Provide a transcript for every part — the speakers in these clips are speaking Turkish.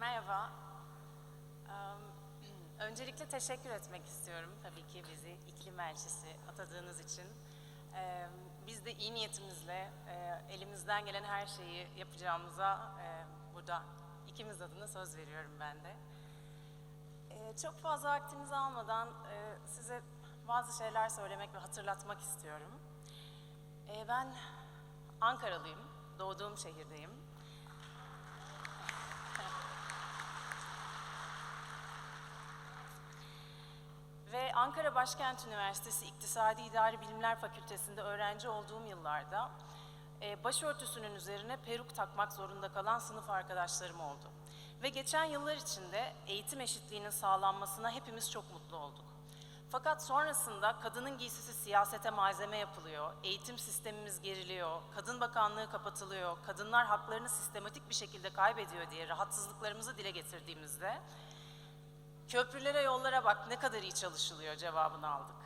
Merhaba. Öncelikle teşekkür etmek istiyorum tabii ki bizi iklim elçisi atadığınız için. Biz de iyi niyetimizle e, elimizden gelen her şeyi yapacağımıza e, burada ikimiz adına söz veriyorum ben de. E, Çok fazla vaktinizi almadan size bazı şeyler söylemek ve hatırlatmak istiyorum. Ben Ankaralıyım, doğduğum şehirdeyim. Ve Ankara Başkent Üniversitesi İktisadi İdari Bilimler Fakültesi'nde öğrenci olduğum yıllarda e, başörtüsünün üzerine peruk takmak zorunda kalan sınıf arkadaşlarım oldu. Ve geçen yıllar içinde eğitim eşitliğinin sağlanmasına hepimiz çok mutlu olduk. Fakat sonrasında kadının giysisi siyasete malzeme yapılıyor, eğitim sistemimiz geriliyor, kadın bakanlığı kapatılıyor, kadınlar haklarını sistematik bir şekilde kaybediyor diye rahatsızlıklarımızı dile getirdiğimizde Köprülere yollara bak ne kadar iyi çalışılıyor cevabını aldık.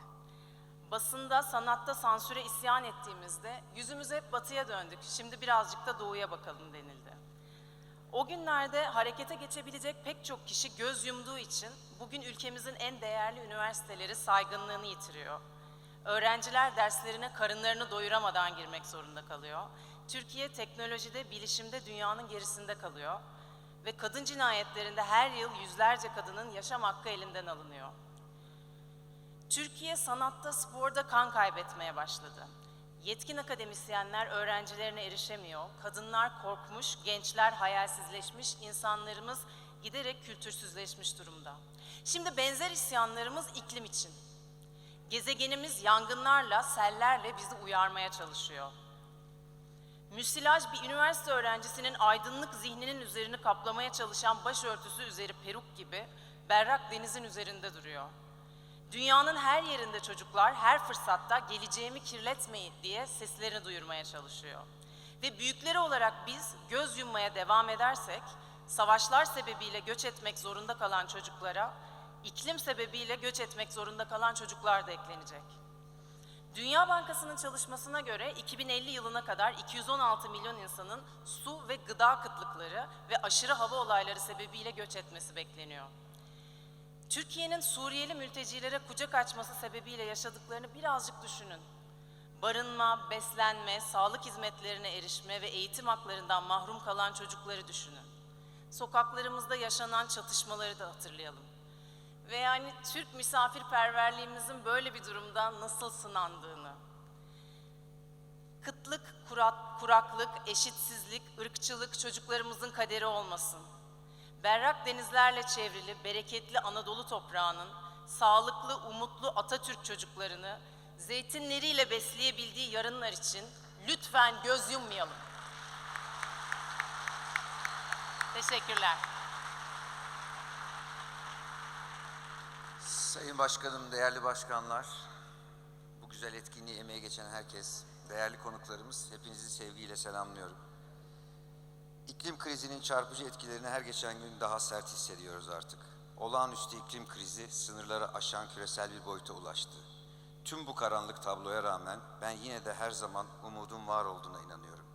Basında, sanatta sansüre isyan ettiğimizde yüzümüzü hep batıya döndük. Şimdi birazcık da doğuya bakalım denildi. O günlerde harekete geçebilecek pek çok kişi göz yumduğu için bugün ülkemizin en değerli üniversiteleri saygınlığını yitiriyor. Öğrenciler derslerine karınlarını doyuramadan girmek zorunda kalıyor. Türkiye teknolojide, bilişimde dünyanın gerisinde kalıyor ve kadın cinayetlerinde her yıl yüzlerce kadının yaşam hakkı elinden alınıyor. Türkiye sanatta, sporda kan kaybetmeye başladı. Yetkin akademisyenler öğrencilerine erişemiyor, kadınlar korkmuş, gençler hayalsizleşmiş, insanlarımız giderek kültürsüzleşmiş durumda. Şimdi benzer isyanlarımız iklim için. Gezegenimiz yangınlarla, sellerle bizi uyarmaya çalışıyor. Müsilaj bir üniversite öğrencisinin aydınlık zihninin üzerini kaplamaya çalışan başörtüsü üzeri peruk gibi berrak denizin üzerinde duruyor. Dünyanın her yerinde çocuklar her fırsatta geleceğimi kirletmeyin diye seslerini duyurmaya çalışıyor. Ve büyükleri olarak biz göz yummaya devam edersek savaşlar sebebiyle göç etmek zorunda kalan çocuklara iklim sebebiyle göç etmek zorunda kalan çocuklar da eklenecek. Dünya Bankası'nın çalışmasına göre 2050 yılına kadar 216 milyon insanın su ve gıda kıtlıkları ve aşırı hava olayları sebebiyle göç etmesi bekleniyor. Türkiye'nin Suriyeli mültecilere kucak açması sebebiyle yaşadıklarını birazcık düşünün. Barınma, beslenme, sağlık hizmetlerine erişme ve eğitim haklarından mahrum kalan çocukları düşünün. Sokaklarımızda yaşanan çatışmaları da hatırlayalım ve yani Türk misafirperverliğimizin böyle bir durumda nasıl sınandığını. Kıtlık, kurak, kuraklık, eşitsizlik, ırkçılık çocuklarımızın kaderi olmasın. Berrak denizlerle çevrili, bereketli Anadolu toprağının sağlıklı, umutlu Atatürk çocuklarını zeytinleriyle besleyebildiği yarınlar için lütfen göz yummayalım. Teşekkürler. Sayın Başkanım, değerli başkanlar, bu güzel etkinliği emeğe geçen herkes, değerli konuklarımız, hepinizi sevgiyle selamlıyorum. İklim krizinin çarpıcı etkilerini her geçen gün daha sert hissediyoruz artık. Olağanüstü iklim krizi sınırları aşan küresel bir boyuta ulaştı. Tüm bu karanlık tabloya rağmen ben yine de her zaman umudun var olduğuna inanıyorum.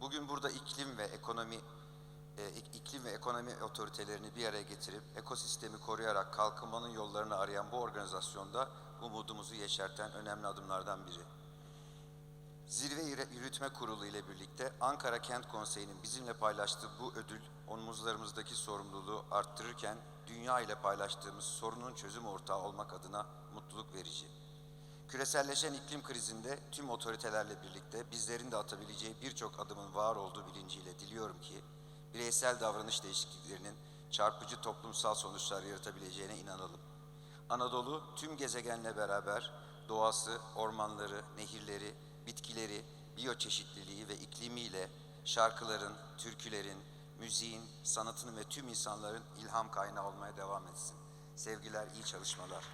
Bugün burada iklim ve ekonomi e, ik- iklim ve ekonomi otoritelerini bir araya getirip ekosistemi koruyarak kalkınmanın yollarını arayan bu organizasyonda umudumuzu yeşerten önemli adımlardan biri. Zirve Yürü- Yürütme Kurulu ile birlikte Ankara Kent Konseyi'nin bizimle paylaştığı bu ödül omuzlarımızdaki sorumluluğu arttırırken dünya ile paylaştığımız sorunun çözüm ortağı olmak adına mutluluk verici. Küreselleşen iklim krizinde tüm otoritelerle birlikte bizlerin de atabileceği birçok adımın var olduğu bilinciyle diliyorum ki bireysel davranış değişikliklerinin çarpıcı toplumsal sonuçlar yaratabileceğine inanalım. Anadolu tüm gezegenle beraber doğası, ormanları, nehirleri, bitkileri, biyoçeşitliliği ve iklimiyle şarkıların, türkülerin, müziğin, sanatın ve tüm insanların ilham kaynağı olmaya devam etsin. Sevgiler, iyi çalışmalar.